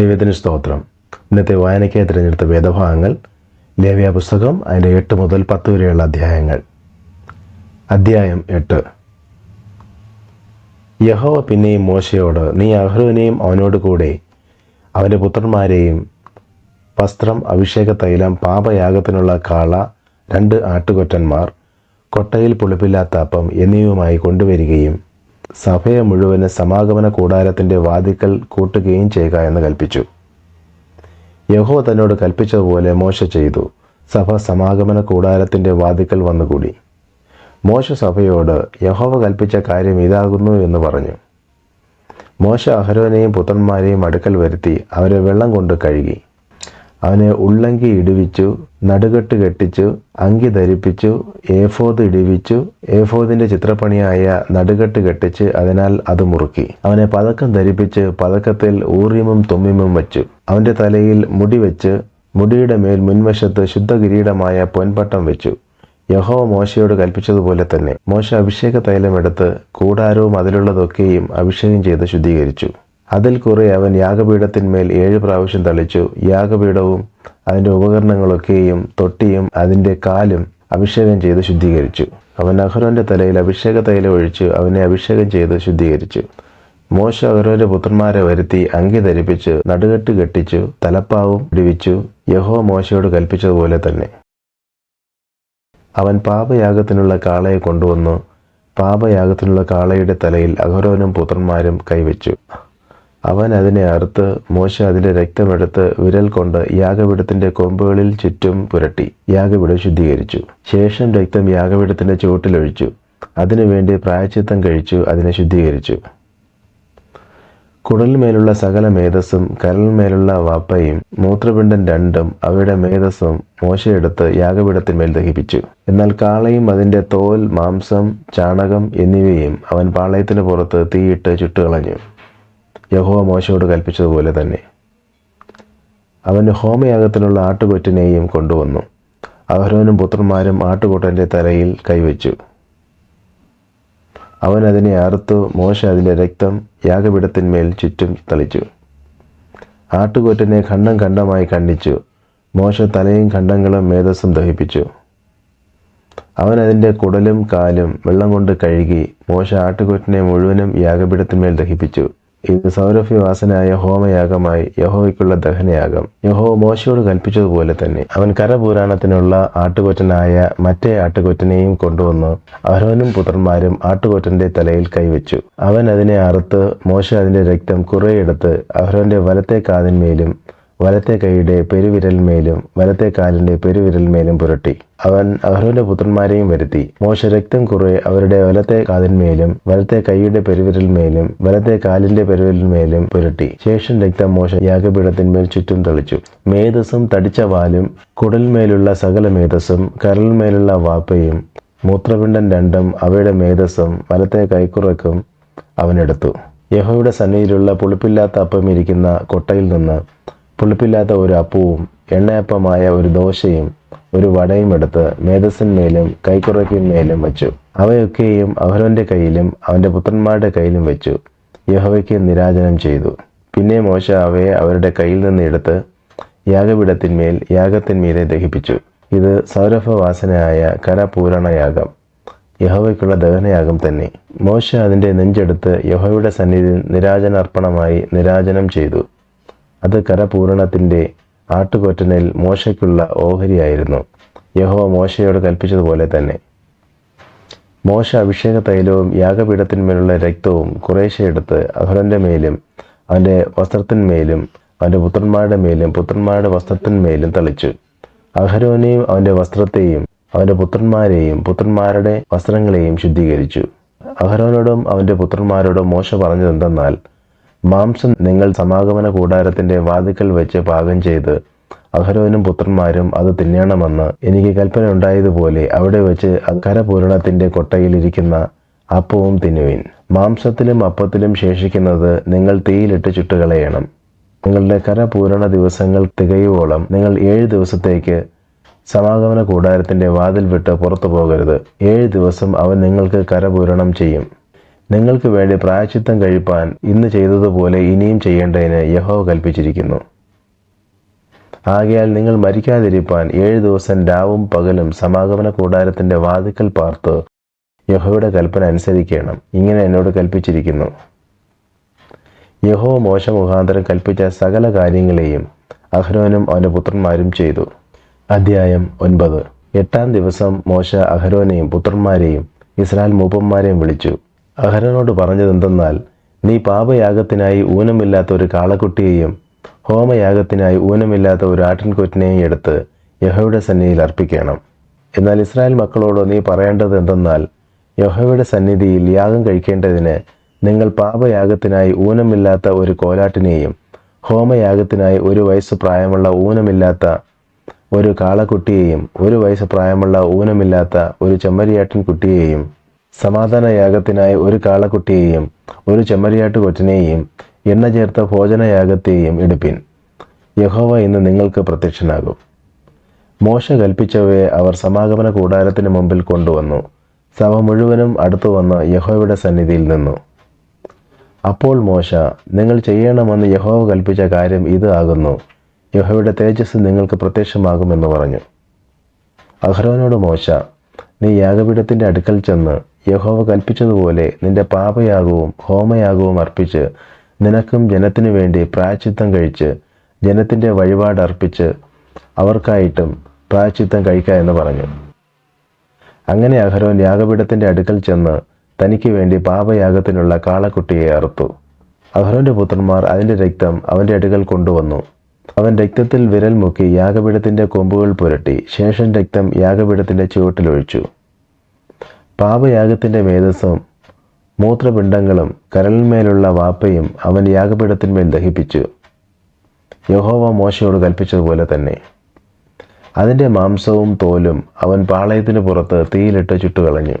ദൈവത്തിന് സ്തോത്രം. ഇന്നത്തെ വായനയ്ക്കായി തിരഞ്ഞെടുത്ത വേദഭാഗങ്ങൾ ലേവ്യ പുസ്തകം അതിന്റെ എട്ട് മുതൽ പത്ത് വരെയുള്ള അധ്യായങ്ങൾ. അധ്യായം എട്ട്. യഹോവ പിന്നെയും മോശയോട് നീ അഹ്റുവിനെയും അവനോട് കൂടെ അവന്റെ പുത്രന്മാരെയും വസ്ത്രം അഭിഷേക തൈലം പാപയാഗത്തിനുള്ള കാള രണ്ട് ആട്ടുകൊറ്റന്മാർ കൊട്ടയിൽ പുളിപ്പില്ലാത്ത അപ്പം എന്നിവയുമായി കൊണ്ടുവരികയും സഭയെ മുഴുവൻ സമാഗമന കൂടാരത്തിന്റെ വാതിക്കൽ കൂട്ടുകയും ചെയ്യുക എന്ന് കൽപ്പിച്ചു. യഹോ തന്നോട് കൽപ്പിച്ചതുപോലെ മോശ ചെയ്തു. സഭ സമാഗമന കൂടാരത്തിന്റെ വാതിക്കൽ വന്നുകൂടി. മോശ സഭയോട് യഹോവ കൽപ്പിച്ച കാര്യം ഇതാകുന്നു എന്ന് പറഞ്ഞു. മോശ അഹരോനെയും പുത്രന്മാരെയും അടുക്കൽ വരുത്തി അവരെ വെള്ളം കൊണ്ട് കഴുകി. അവനെ ഉള്ളങ്കി ഇടിവിച്ചു നടുകെട്ട് കെട്ടിച്ചു അങ്കി ധരിപ്പിച്ചു ഏഫോദ് ഇടിവിച്ചു. ഏഫോദിന്റെ ചിത്രപ്പണിയായ നടുകെട്ട് കെട്ടിച്ച് അതിനാൽ അത് മുറുക്കി. അവനെ പതക്കം ധരിപ്പിച്ച് പതക്കത്തിൽ ഊറിമും തുമ്മിമും വച്ചു. അവന്റെ തലയിൽ മുടി വെച്ച് മുടിയുടെ മേൽ മുൻവശത്ത് ശുദ്ധ കിരീടമായ പൊൻപട്ടം വെച്ചു. യഹോവ മോശയോട് കൽപ്പിച്ചതുപോലെ തന്നെ. മോശ അഭിഷേക തൈലം എടുത്ത് കൂടാരവും അതിലുള്ളതൊക്കെയും അഭിഷേകം ചെയ്ത് ശുദ്ധീകരിച്ചു. അതിൽ കുറെ അവൻ യാഗപീഠത്തിന്മേൽ ഏഴ് പ്രാവശ്യം തളിച്ചു. യാഗപീഠവും അതിന്റെ ഉപകരണങ്ങളൊക്കെയും തൊട്ടിയും അതിന്റെ കാലും അഭിഷേകം ചെയ്ത് ശുദ്ധീകരിച്ചു. അവൻ അഹ്റോന്റെ തലയിൽ അഭിഷേക തൈലം ഒഴിച്ച് അവനെ അഭിഷേകം ചെയ്ത് ശുദ്ധീകരിച്ചു. മോശ അഹ്റോന്റെ പുത്രന്മാരെ വരുത്തി അങ്കി ധരിപ്പിച്ച് നടുകെട്ട് കെട്ടിച്ചു തലപ്പാവും ഇടിവിച്ചു യഹോ മോശയോട് കൽപ്പിച്ചതുപോലെ തന്നെ. അവൻ പാപയാഗത്തിനുള്ള കാളയെ കൊണ്ടുവന്നു. പാപയാഗത്തിനുള്ള കാളയുടെ തലയിൽ അഹ്റോനും പുത്രന്മാരും കൈവച്ചു. അവൻ അതിനെ അറുത്ത് മോശ അതിന്റെ രക്തമെടുത്ത് വിരൽ കൊണ്ട് യാഗപീഠത്തിന്റെ കൊമ്പുകളിൽ ചുറ്റും പുരട്ടി. യാഗപീഠം ശുദ്ധീകരിച്ചു. ശേഷം രക്തം യാഗപീഠത്തിന്റെ ചുവട്ടിലൊഴിച്ചു അതിനുവേണ്ടി പ്രായച്ചിത്തം കഴിച്ചു അതിനെ ശുദ്ധീകരിച്ചു. കുടലിന്മേലുള്ള സകല മേധസ്സും കരലിന്മേലുള്ള വാപ്പയും മൂത്രപിണ്ഡം രണ്ടും അവയുടെ മേധസ്സും മോശയെടുത്ത് യാഗപീഠത്തിന്മേൽ ദഹിപ്പിച്ചു. എന്നാൽ കാളയും അതിന്റെ തോൽ മാംസം ചാണകം എന്നിവയും അവൻ പാളയത്തിന് പുറത്ത് തീയിട്ട് ചുട്ടുകളഞ്ഞു. യഹോവ മോശയോട് കൽപ്പിച്ചതുപോലെ തന്നെ. അവൻ ഹോമയാഗത്തിനുള്ള ആട്ടുകൊറ്റനെയും കൊണ്ടുവന്നു. അഹരോനും പുത്രന്മാരും ആട്ടുകൊട്ടന്റെ തലയിൽ കൈവച്ചു. അവൻ അതിനെ അറുത്തു മോശ അതിന്റെ രക്തം യാഗപീഠത്തിന്മേൽ ചുറ്റും തളിച്ചു. ആട്ടുകൊറ്റനെ ഖണ്ഡം ഖണ്ഡമായി ഖണ്ഡിച്ചു. മോശ തലയും ഖണ്ഡങ്ങളും മേധസ്സും ദഹിപ്പിച്ചു. അവൻ അതിന്റെ കുടലും കാലും വെള്ളം കൊണ്ട് കഴുകി മോശ ആട്ടുകൊറ്റനെ മുഴുവനും യാഗപീഠത്തിന്മേൽ ദഹിപ്പിച്ചു. ഇത് സൗരഭ്യവാസനായ ഹോമയാഗമായി യഹോവയ്ക്കുള്ള ദഹനയാഗം. യഹോ മോശയോട് കൽപ്പിച്ചതുപോലെ തന്നെ അവൻ കരപുരാണത്തിനുള്ള ആട്ടുകൊറ്റനായ മറ്റേ ആട്ടുകൊറ്റനെയും കൊണ്ടുവന്നു അഹരോനും പുത്രന്മാരും ആട്ടുകൊറ്റന്റെ തലയിൽ കൈവച്ചു. അവൻ അതിനെ അറുത്ത് മോശ അതിന്റെ രക്തം കുറേയെടുത്ത് അഹ്റോന്റെ വലത്തെ കാതിന്മേലും വലത്തെ കൈയുടെ പെരുവിരൽമേലും വലത്തെ കാലിന്റെ പെരുവിരൽമേലും പുരട്ടി. അവൻ അഹ്റോന്റെ പുത്രന്മാരെയും വരുത്തി. മോശ രക്തം കുറെ അവരുടെ വലത്തെ കാതിന്മേലും വലത്തെ കൈയുടെ പെരുവിരൽമേലും വലത്തെ കാലിന്റെ പെരുവിരൽമേലും പുരട്ടി. ശേഷം രക്തം മോശ യാഗപീഠത്തിന്മേൽ ചുറ്റും തളിച്ചു. മേധസ്സും തടിച്ച വാലും കുടൽമേലുള്ള സകല മേധസ്സും കരളിന്മേലുള്ള വാപ്പയും മൂത്രപിണ്ഡം രണ്ടും അവയുടെ മേധസ്സും വലത്തെ കൈക്കുറക്കും അവനെടുത്തു യഹോയുടെ സന്നിധിയിലുള്ള പുളിപ്പില്ലാത്ത അപ്പം ഇരിക്കുന്ന കൊട്ടയിൽ നിന്ന് പുളിപ്പില്ലാത്ത ഒരു അപ്പവും എണ്ണയപ്പമായ ഒരു ദോശയും ഒരു വടയും എടുത്ത് മേധസ്സിന്മേലും കൈക്കുറയ്ക്കിന്മേലും വെച്ചു. അവയൊക്കെയും അഹരോന്റെ കയ്യിലും അവന്റെ പുത്രന്മാരുടെ കയ്യിലും വെച്ചു. യഹോവയ്ക്ക് നിരാജനം ചെയ്തു. പിന്നെ മോശ അവയെ അവരുടെ കയ്യിൽ നിന്ന് എടുത്ത് യാഗപീഠത്തിന്മേൽ യാഗത്തിന്മീതെ ദഹിപ്പിച്ചു. ഇത് സൗരഭവാസനയായ കരപൂരണയാഗം. യഹോവയ്ക്കുള്ള ദഹനയാഗം തന്നെ. മോശ അതിന്റെ നെഞ്ചെടുത്ത് യഹോവയുടെ സന്നിധി നിരാജനാർപ്പണമായി നിരാജനം ചെയ്തു. അത് കരപൂരണത്തിന്റെ ആട്ടുകൊറ്റനിൽ മോശയ്ക്കുള്ള ഓഹരിയായിരുന്നു. യഹോ മോശയോട് കൽപ്പിച്ചതുപോലെ തന്നെ. മോശ അഭിഷേക തൈലവും യാഗപീഠത്തിന്മേലുള്ള രക്തവും കുറേശ്ശെടുത്ത് അഹുലന്റെ മേലും അവന്റെ വസ്ത്രത്തിന്മേലും അവന്റെ പുത്രന്മാരുടെ മേലും പുത്രന്മാരുടെ വസ്ത്രത്തിന്മേലും തളിച്ചു. അഹരോനെയും അവന്റെ വസ്ത്രത്തെയും അവന്റെ പുത്രന്മാരെയും പുത്രന്മാരുടെ വസ്ത്രങ്ങളെയും ശുദ്ധീകരിച്ചു. അഹരോനോടും അവന്റെ പുത്രന്മാരോടും മോശ പറഞ്ഞതെന്തെന്നാൽ മാംസം നിങ്ങൾ സമാഗമന കൂടാരത്തിന്റെ വാതിക്കൽ വെച്ച് പാകം ചെയ്ത് അഹരോനും പുത്രന്മാരും അത് തിന്നണമെന്ന് എനിക്ക് കൽപ്പന ഉണ്ടായതുപോലെ അവിടെ വെച്ച് കരപൂരണത്തിന്റെ കൊട്ടയിൽ ഇരിക്കുന്ന അപ്പവും തിന്നുവിൻ. മാംസത്തിലും അപ്പത്തിലും ശേഷിക്കുന്നത് നിങ്ങൾ തീയിലിട്ട് ചുട്ടുകളയണം. നിങ്ങളുടെ കരപൂരണ ദിവസങ്ങൾ തികയുവോളം നിങ്ങൾ ഏഴ് ദിവസത്തേക്ക് സമാഗമന കൂടാരത്തിന്റെ വാതിൽ വിട്ട് പുറത്തു പോകരുത്. ഏഴ് ദിവസം അവൻ നിങ്ങൾക്ക് കരപൂരണം ചെയ്യും. നിങ്ങൾക്ക് വേണ്ടി പ്രായച്ചിത്തം കഴിപ്പാൻ ഇന്ന് ചെയ്തതുപോലെ ഇനിയും ചെയ്യേണ്ടതിന് യഹോവ കൽപ്പിച്ചിരിക്കുന്നു. ആകയാൽ നിങ്ങൾ മരിക്കാതിരിപ്പാൻ ഏഴ് ദിവസം രാവും പകലും സമാഗമന കൂടാരത്തിന്റെ വാതിക്കൽ പാർത്ത് യഹോയുടെ കൽപ്പന അനുസരിക്കണം. ഇങ്ങനെ എന്നോട് കൽപ്പിച്ചിരിക്കുന്നു. യഹോ മോശ മുഖാന്തരം കൽപ്പിച്ച സകല കാര്യങ്ങളെയും അഹ്രോനും അവന്റെ പുത്രന്മാരും ചെയ്തു. അധ്യായം ഒൻപത്. എട്ടാം ദിവസം മോശ അഹരോനെയും പുത്രന്മാരെയും ഇസ്രായേൽ മൂപ്പന്മാരെയും വിളിച്ചു. അഹരോനോട് പറഞ്ഞതെന്തെന്നാൽ നീ പാപയാഗത്തിനായി ഊനമില്ലാത്ത ഒരു കാളക്കുട്ടിയെയും ഹോമയാഗത്തിനായി ഊനമില്ലാത്ത ഒരു ആട്ടിൻകൊറ്റിനെയും എടുത്ത് യഹോയുടെ സന്നിധിയിൽ അർപ്പിക്കണം. എന്നാൽ ഇസ്രായേൽ മക്കളോട് നീ പറയേണ്ടത് എന്തെന്നാൽ യഹോയുടെ സന്നിധിയിൽ യാഗം കഴിക്കേണ്ടതിന് നിങ്ങൾ പാപയാഗത്തിനായി ഊനമില്ലാത്ത ഒരു കോലാട്ടിനെയും ഹോമയാഗത്തിനായി ഒരു വയസ്സ് പ്രായമുള്ള ഊനമില്ലാത്ത ഒരു കാളക്കുട്ടിയെയും ഒരു വയസ്സ് പ്രായമുള്ള ഊനമില്ലാത്ത ഒരു ചെമ്മരിയാട്ടിൻ കുട്ടിയെയും സമാധാന യാഗത്തിനായി ഒരു കാളക്കുട്ടിയെയും ഒരു ചെമ്മരിയാട്ട് കൊറ്റനെയും എണ്ണ ചേർത്ത ഭോജനയാഗത്തെയും എടുപ്പിൻ. യഹോവ ഇന്ന് നിങ്ങൾക്ക് പ്രത്യക്ഷനാകും. മോശ കൽപ്പിച്ചവയെ അവർ സമാഗമന കൂടാരത്തിന് മുമ്പിൽ കൊണ്ടുവന്നു. സഭ മുഴുവനും അടുത്തു വന്ന് യഹോവയുടെ സന്നിധിയിൽ നിന്നു. അപ്പോൾ മോശ നിങ്ങൾ ചെയ്യണമെന്ന് യഹോവ കൽപ്പിച്ച കാര്യം ഇത് ആകുന്നു. യഹോവയുടെ തേജസ് നിങ്ങൾക്ക് പ്രത്യക്ഷമാകുമെന്ന് പറഞ്ഞു. അഹ്റോനോട് മോശ നീ യാഗപീഠത്തിന്റെ അടുക്കൽ ചെന്ന് യഹോവ കൽപ്പിച്ചതുപോലെ നിന്റെ പാപയാഗവും ഹോമയാഗവും അർപ്പിച്ച് നിനക്കും ജനത്തിനു വേണ്ടി പ്രായച്ചിത്തം കഴിച്ച് ജനത്തിന്റെ വഴിപാട് അർപ്പിച്ച് അവർക്കായിട്ടും പ്രായച്ചിത്തം കഴിക്കുക എന്ന് പറഞ്ഞു. അങ്ങനെ അഹരോൻ യാഗപീഠത്തിന്റെ അടുക്കൽ ചെന്ന് തനിക്ക് വേണ്ടി പാപയാഗത്തിനുള്ള കാളക്കുട്ടിയെ അറുത്തു. അഹരോന്റെ പുത്രന്മാർ അതിന്റെ രക്തം അവന്റെ അടുക്കൽ കൊണ്ടുവന്നു. അവൻ രക്തത്തിൽ വിരൽ മുക്കി യാഗപീഠത്തിന്റെ കൊമ്പുകൾ പുരട്ടി ശേഷം രക്തം യാഗപീഠത്തിന്റെ ചുവട്ടിലൊഴിച്ചു പാപയാഗത്തിന്റെ മേധസ്സും മൂത്രപിണ്ഡങ്ങളും കരളിന്മേലുള്ള വാപ്പയും അവൻ യാഗപീഠത്തിന്മേൽ ദഹിപ്പിച്ചു. യഹോവ മോശയോട് കൽപ്പിച്ചതുപോലെ തന്നെ. അതിന്റെ മാംസവും തോലും അവൻ പാളയത്തിന് പുറത്ത് തീയിലിട്ട് ചുട്ടുകളഞ്ഞു.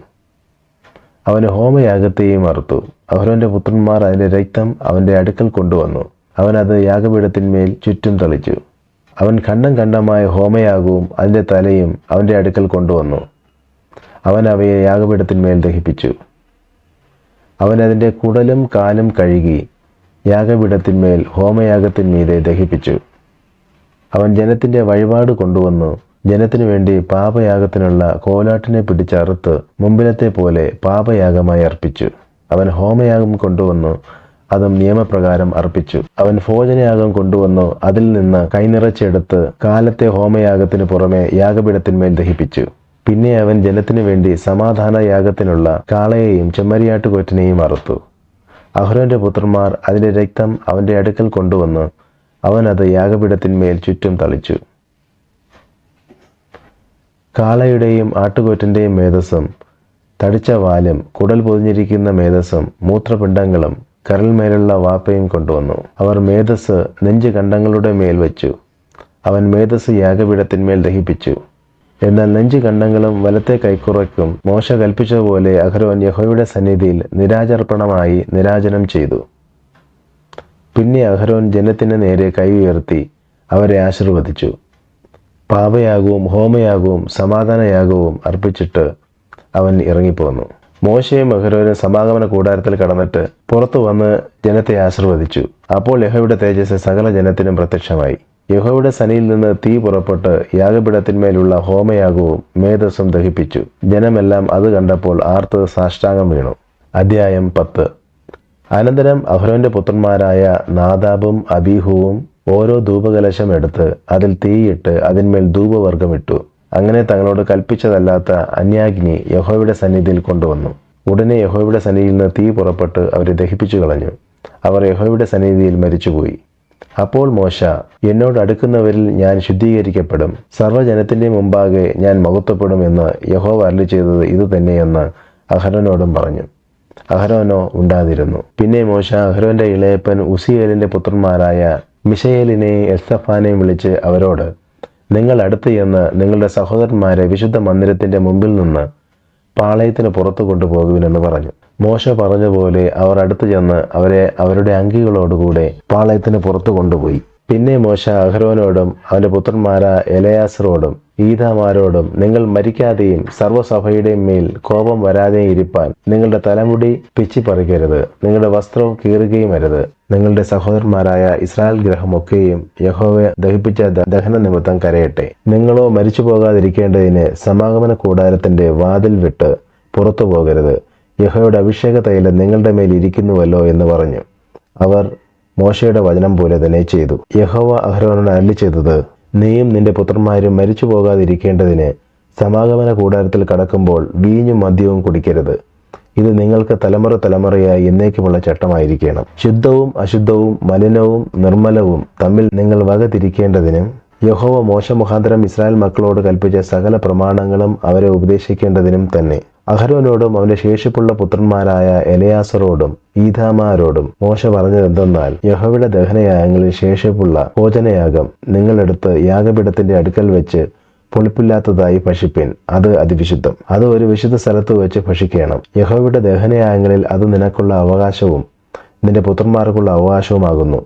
അവൻ ഹോമയാഗത്തെയും അറുത്തു. അഹ്റോന്റെ പുത്രന്മാർ അതിന്റെ രക്തം അവന്റെ അടുക്കൽ കൊണ്ടുവന്നു. അവൻ അത് യാഗപീഠത്തിന്മേൽ ചുറ്റും തളിച്ചു. അവൻ ഖണ്ഡം ഖണ്ഡമായ ഹോമയാഗവും അതിന്റെ തലയും അവന്റെ അടുക്കൽ കൊണ്ടുവന്നു. അവൻ അവയെ യാഗപീഠത്തിന്മേൽ ദഹിപ്പിച്ചു. അവൻ അതിന്റെ കുടലും കാലും കഴുകി യാഗപീഠത്തിന്മേൽ ഹോമയാഗത്തിന്മീതെ ദഹിപ്പിച്ചു. അവൻ ജനത്തിന്റെ വഴിപാട് കൊണ്ടുവന്നു. ജനത്തിനു വേണ്ടി പാപയാഗത്തിനുള്ള കോലാട്ടിനെ പിടിച്ചറുത്ത് മുമ്പിലത്തെ പോലെ പാപയാഗമായി അർപ്പിച്ചു. അവൻ ഹോമയാഗം കൊണ്ടുവന്നു. അതും നിയമപ്രകാരം അർപ്പിച്ചു. അവൻ ഭോജനയാഗം കൊണ്ടുവന്നു. അതിൽ നിന്ന് കൈനിറച്ചെടുത്ത് കാലത്തെ ഹോമയാഗത്തിന് പുറമെ യാഗപീഠത്തിന്മേൽ ദഹിപ്പിച്ചു. പിന്നെ അവൻ ജനത്തിനു വേണ്ടി സമാധാന യാഗത്തിനുള്ള കാളയെയും ചെമ്മരിയാട്ടുകൊറ്റനെയും അറുത്തു. അഹ്റോന്റെ പുത്രന്മാർ അതിന്റെ രക്തം അവന്റെ അടുക്കൽ കൊണ്ടുവന്ന് അവൻ അത് യാഗപീഠത്തിന്മേൽ ചുറ്റും തളിച്ചു. കാളയുടെയും ആട്ടുകൊറ്റന്റെയും മേധസ്സും തടിച്ച വാലും കുടൽ പൊതിഞ്ഞിരിക്കുന്ന മേധസ്സും മൂത്രപിണ്ഡങ്ങളും കരൽമേലുള്ള വാപ്പയും കൊണ്ടുവന്നു. അവർ മേധസ് നെഞ്ച് കണ്ടങ്ങളുടെ മേൽ വെച്ചു. അവൻ മേധസ് യാഗപീഠത്തിന്മേൽ ദഹിപ്പിച്ചു. എന്നാൽ നെഞ്ചു കണ്ടങ്ങളും വലത്തെ കൈക്കുറയ്ക്കും മോശ കൽപ്പിച്ചതുപോലെ അഹരോൻ യഹോയുടെ സന്നിധിയിൽ നിരാചർപ്പണമായി നിരാജനം ചെയ്തു. പിന്നെ അഹരോൻ ജനത്തിന് നേരെ കൈ ഉയർത്തി അവരെ ആശീർവദിച്ചു. പാപയാഗവും ഹോമയാഗവും സമാധാനയാഗവും അർപ്പിച്ചിട്ട് അവൻ ഇറങ്ങിപ്പോന്നു. മോശയും അഹരോനും സമാഗമന കൂടാരത്തിൽ കടന്നിട്ട് പുറത്തു വന്ന് ജനത്തെ ആശീർവദിച്ചു. അപ്പോൾ യഹോയുടെ തേജസ് സകല ജനത്തിനും പ്രത്യക്ഷമായി. യഹോയുടെ സനിയിൽ നിന്ന് തീ പുറപ്പെട്ട് യാഗപീഠത്തിന്മേലുള്ള ഹോമയാഗവും മേധസ്സും ദഹിപ്പിച്ചു. ജനമെല്ലാം അത് കണ്ടപ്പോൾ ആർത്ത് സാഷ്ടാംഗം വീണു. അധ്യായം പത്ത്. അനന്തരം അഹ്റോന്റെ പുത്രന്മാരായ നാദാബും അബീഹുവും ഓരോ ധൂപകലശം എടുത്ത് അതിൽ തീയിട്ട് അതിന്മേൽ ധൂപവർഗമിട്ടു അങ്ങനെ തങ്ങളോട് കൽപ്പിച്ചതല്ലാത്ത അന്യാഗ്നി യഹോയുടെ സന്നിധിയിൽ കൊണ്ടുവന്നു. ഉടനെ യഹോയുടെ സന്നിധിയിൽ നിന്ന് തീ പുറപ്പെട്ട് അവരെ ദഹിപ്പിച്ചു കളഞ്ഞു അവർ യഹോയുടെ സന്നിധിയിൽ മരിച്ചുപോയി. അപ്പോൾ മോശ എന്നോട് അടുക്കുന്നവരിൽ ഞാൻ ശുദ്ധീകരിക്കപ്പെടും. സർവജനത്തിന്റെ മുമ്പാകെ ഞാൻ മഹത്വപ്പെടും എന്ന് യഹോവ അരളി ചെയ്തത് ഇത് തന്നെയെന്ന് അഹരോനോടും പറഞ്ഞു. അഹരോനോ ഉണ്ടാതിരുന്നു. പിന്നെ മോശ അഹരോന്റെ ഇളയപ്പൻ ഉസിയേലിന്റെ പുത്രന്മാരായ മിഷയേലിനെയും എസ്തഫാനെയും വിളിച്ച് അവരോട് നിങ്ങൾ അടുത്ത് ചെന്ന് നിങ്ങളുടെ സഹോദരന്മാരെ വിശുദ്ധ മന്ദിരത്തിന്റെ മുമ്പിൽ നിന്ന് പാളയത്തിന് പുറത്തു കൊണ്ടുപോകുവിനെന്ന് പറഞ്ഞു. മോശ പറഞ്ഞതുപോലെ പോലെ അവർ അടുത്തു ചെന്ന് അവരെ അവരുടെ അങ്കികളോടുകൂടെ പാളയത്തിന് പുറത്തു കൊണ്ടുപോയി. പിന്നെ മോശ അഹ്റോനോടും അവന്റെ പുത്രന്മാരായ എലയാസറോടും ഈതാമാരോടും നിങ്ങൾ മരിക്കാതെയും സർവസഭയുടെയും മേൽ കോപം വരാതെയും ഇരിപ്പാൻ നിങ്ങളുടെ തലമുടി പിച്ചി പറിക്കരുത്. നിങ്ങളുടെ വസ്ത്രവും കീറുകയും അരുത്. നിങ്ങളുടെ സഹോദരന്മാരായ ഇസ്രായേൽ ഗ്രഹമൊക്കെയും യഹോവയെ ദഹിപ്പിച്ച ദഹന നിമിത്തം കരയട്ടെ. നിങ്ങളോ മരിച്ചു പോകാതിരിക്കേണ്ടതിന് സമാഗമന കൂടാരത്തിന്റെ വാതിൽ വിട്ട് പുറത്തു പോകരുത് യഹോയുടെ അഭിഷേക തൈലം നിങ്ങളുടെ മേൽ ഇരിക്കുന്നുവല്ലോ എന്ന് പറഞ്ഞു. അവർ മോശയുടെ വചനം പോലെ തന്നെ ചെയ്തു. യഹോവ അഹ്രോനോട് അരളി ചെയ്തത് നീയും നിന്റെ പുത്രന്മാരും മരിച്ചു പോകാതിരിക്കേണ്ടതിന് സമാഗമന കൂടാരത്തിൽ കടക്കുമ്പോൾ വീഞ്ഞും മദ്യവും കുടിക്കരുത്. ഇത് നിങ്ങൾക്ക് തലമുറ തലമുറയായി എന്നേക്കുമുള്ള ചട്ടമായിരിക്കണം. ശുദ്ധവും അശുദ്ധവും മലിനവും നിർമ്മലവും തമ്മിൽ നിങ്ങൾ വക തിരിക്കേണ്ടതിനും യഹോവ മോശ മുഖാന്തരം ഇസ്രായേൽ മക്കളോട് കൽപ്പിച്ച സകല പ്രമാണങ്ങളും അവരെ ഉപദേശിക്കേണ്ടതിനും തന്നെ. അഹരോനോടും അവന്റെ ശേഷിപ്പുള്ള പുത്രന്മാരായ എലയാസറോടും ഈഥാമാരോടും മോശ പറഞ്ഞത് എന്തെന്നാൽ യഹോവയുടെ ദഹനയാഗങ്ങളിൽ ശേഷിപ്പുള്ള ഭോജനയാഗം നിങ്ങളെടുത്ത് യാഗപീഠത്തിന്റെ അടുക്കൽ വെച്ച് പുളിപ്പില്ലാത്തതായി ഭക്ഷിപ്പിൻ. അത് അതിവിശുദ്ധം. അത് ഒരു വിശുദ്ധ സ്ഥലത്ത് വെച്ച് ഭക്ഷിക്കണം. യഹോവയുടെ ദഹനയാഗങ്ങളിൽ അത് നിനക്കുള്ള അവകാശവും നിന്റെ പുത്രന്മാർക്കുള്ള അവകാശവുമാകുന്നു.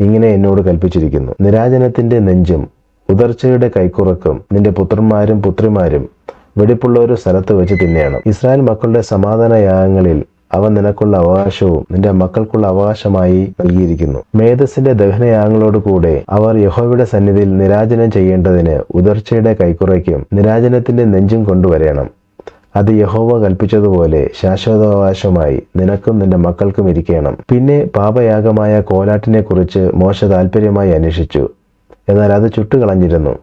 ഇങ്ങനെ എന്നോട് കൽപ്പിച്ചിരിക്കുന്നു. നിരാജനത്തിന്റെ നെഞ്ചും ഉദർച്ചയുടെ കൈക്കുറക്കും നിന്റെ പുത്രന്മാരും പുത്രിമാരും വെടിപ്പുള്ള ഒരു സ്ഥലത്ത് വെച്ച് തിന്നേണം ഇസ്രായേൽ മക്കളുടെ സമാധാന യാഗങ്ങളിൽ അവൻ നിനക്കുള്ള അവകാശവും നിന്റെ മക്കൾക്കുള്ള അവകാശമായി നൽകിയിരിക്കുന്നു. മേധസ്സിന്റെ ദഹനയാഗങ്ങളോട് കൂടെ അവർ യഹോവയുടെ സന്നിധിയിൽ നിരാജനം ചെയ്യേണ്ടതിന് ഉദർച്ചയുടെ കൈക്കുറയ്ക്കും നിരാജനത്തിന്റെ നെഞ്ചും കൊണ്ടുവരേണം. അത് യഹോവ കൽപ്പിച്ചതുപോലെ ശാശ്വതാവകാശമായി നിനക്കും നിന്റെ മക്കൾക്കും ഇരിക്കണം. പിന്നെ പാപയാഗമായ കോലാട്ടിനെ കുറിച്ച് മോശ താല്പര്യമായി അന്വേഷിച്ചു. എന്നാൽ അത് ചുട്ടുകളഞ്ഞിരുന്നു.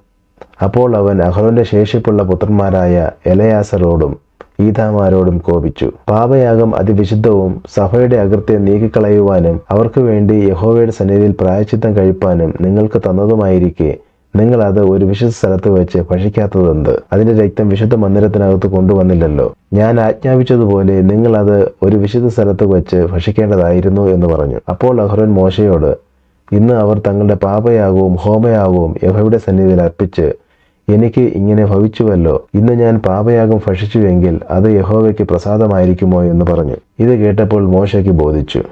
അപ്പോൾ അവൻ അഹ്റോന്റെ ശേഷിപ്പുള്ള പുത്രന്മാരായ എലയാസറോടും ഈതാമാരോടും കോപിച്ചു. പാപയാഗം അതിവിശുദ്ധവും സഭയുടെ അകൃത്യം നീക്കിക്കളയുവാനും അവർക്ക് വേണ്ടി യഹോവയുടെ സന്നിധിയിൽ പ്രായച്ചിത്തം കഴിപ്പാനും നിങ്ങൾക്ക് തന്നതുമായിരിക്കെ. നിങ്ങൾ അത് ഒരു വിശുദ്ധ സ്ഥലത്ത് വെച്ച് ഭക്ഷിക്കാത്തതെന്ത്? അതിന്റെ രക്തം വിശുദ്ധ മന്ദിരത്തിനകത്ത് കൊണ്ടുവന്നില്ലല്ലോ. ഞാൻ ആജ്ഞാപിച്ചതുപോലെ നിങ്ങൾ അത് ഒരു വിശുദ്ധ സ്ഥലത്ത് വെച്ച് ഭക്ഷിക്കേണ്ടതായിരുന്നു എന്ന് പറഞ്ഞു. അപ്പോൾ അഹ്റോൻ മോശയോട് ഇന്ന് അവർ തങ്ങളുടെ പാപയാകവും ഹോമയാകവും യഹോയുടെ സന്നിധിയിൽ അർപ്പിച്ച് എനിക്ക് ഇങ്ങനെ ഭവിച്ചുവല്ലോ. ഇന്ന് ഞാൻ പാപയാഗം ഭക്ഷിച്ചുവെങ്കിൽ അത് യഹോവയ്ക്ക് പ്രസാദമായിരിക്കുമോ എന്ന് പറഞ്ഞു. ഇത് കേട്ടപ്പോൾ മോശയ്ക്ക് ബോധിച്ചു.